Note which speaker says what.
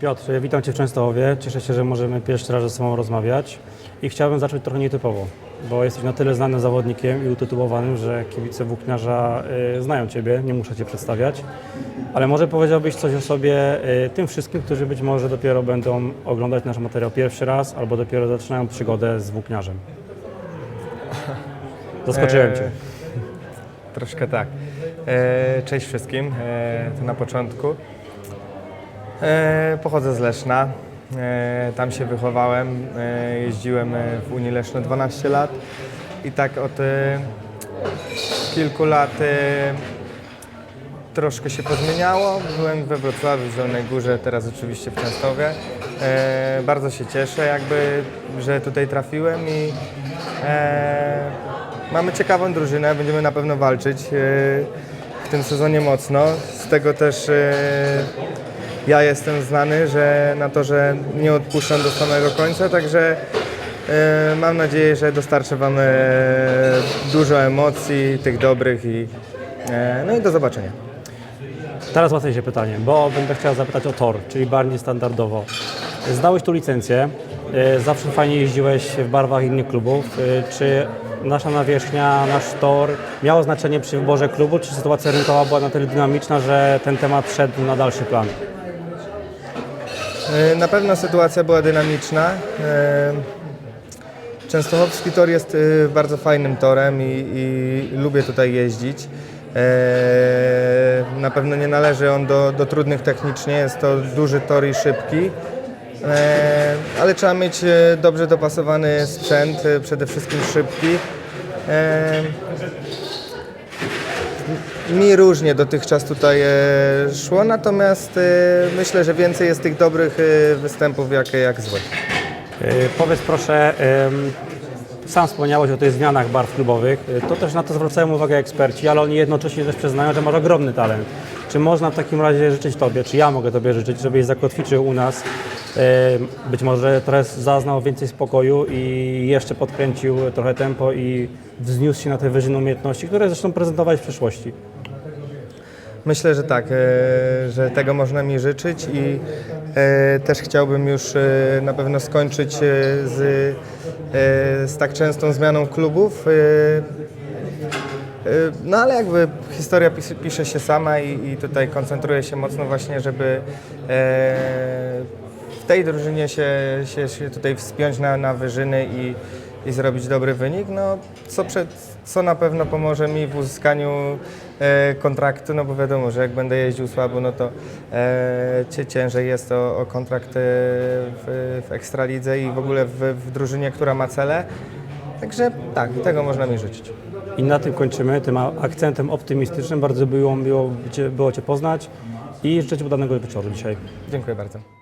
Speaker 1: Piotr, witam Cię w Częstochowie. Cieszę się, że możemy pierwszy raz ze sobą rozmawiać i chciałbym zacząć trochę nietypowo, bo jesteś na tyle znanym zawodnikiem i utytułowanym, że kibice włókniarza y, znają Ciebie, nie muszę Cię przedstawiać, ale może powiedziałbyś coś o sobie y, tym wszystkim, którzy być może dopiero będą oglądać nasz materiał pierwszy raz albo dopiero zaczynają przygodę z włókniarzem. Zaskoczyłem Cię.
Speaker 2: E, Troszkę tak. E, Cześć wszystkim. E, To na początku. E, Pochodzę z Leszna. E, Tam się wychowałem. E, Jeździłem w Unii Leszno 12 lat. I tak od kilku lat troszkę się pozmieniało. Byłem we Wrocławiu, w Zielonej Górze, teraz oczywiście w Częstowie. Bardzo się cieszę jakby, że tutaj trafiłem i mamy ciekawą drużynę, będziemy na pewno walczyć w tym sezonie mocno. Z tego też ja jestem znany, że na to, że nie odpuszczam do samego końca, także e, mam nadzieję, że dostarczę Wam e, dużo emocji, tych dobrych i e, no i do zobaczenia.
Speaker 1: Teraz łatwiejsze pytanie, bo będę chciał zapytać o tor, czyli bardziej standardowo. Zdałeś tu licencję, y, zawsze fajnie jeździłeś w barwach innych klubów. Czy nasza nawierzchnia, nasz tor miało znaczenie przy wyborze klubu, czy sytuacja rynkowa była na tyle dynamiczna, że ten temat szedł na dalszy plan?
Speaker 2: E, Na pewno sytuacja była dynamiczna. E, Częstochowski tor jest e, bardzo fajnym torem i, i lubię tutaj jeździć. Na pewno nie należy on do, do trudnych technicznie, jest to duży tor i szybki. Ale trzeba mieć dobrze dopasowany sprzęt, przede wszystkim szybki. Mi różnie dotychczas tutaj e, szło, natomiast e, myślę, że więcej jest tych dobrych e, występów jak, jak złych.
Speaker 1: Powiedz proszę, sam wspomniałeś o tych zmianach barw klubowych, to też na to zwracają uwagę eksperci, ale oni jednocześnie też przyznają, że masz ogromny talent. Czy można w takim razie życzyć Tobie, czy ja mogę Tobie życzyć, żebyś zakotwiczył u nas, być może teraz zaznał więcej spokoju i jeszcze podkręcił trochę tempo i wzniósł się na te wyżyny umiejętności, które zresztą prezentowałeś w przyszłości.
Speaker 2: Myślę, że tak, e, że tego można mi życzyć i e, też chciałbym już e, na pewno skończyć z, z tak częstą zmianą klubów. No ale jakby historia pis, pisze się sama i, i tutaj koncentruję się mocno właśnie, żeby w tej drużynie się, się, się tutaj wspiąć na, na wyżyny i, i zrobić dobry wynik, no, co, przed, co na pewno pomoże mi w uzyskaniu e, kontraktu, no bo wiadomo, że jak będę jeździł słabo, no to e, ciężej jest o, o kontrakt e, w, w Ekstralidze i w ogóle w, w drużynie, która ma cele. Także tak, tego można mi życzyć.
Speaker 1: I na tym kończymy, tym akcentem optymistycznym. Bardzo było, miło było Cię poznać i życzę Ci udanego wieczoru dzisiaj.
Speaker 2: Dziękuję bardzo.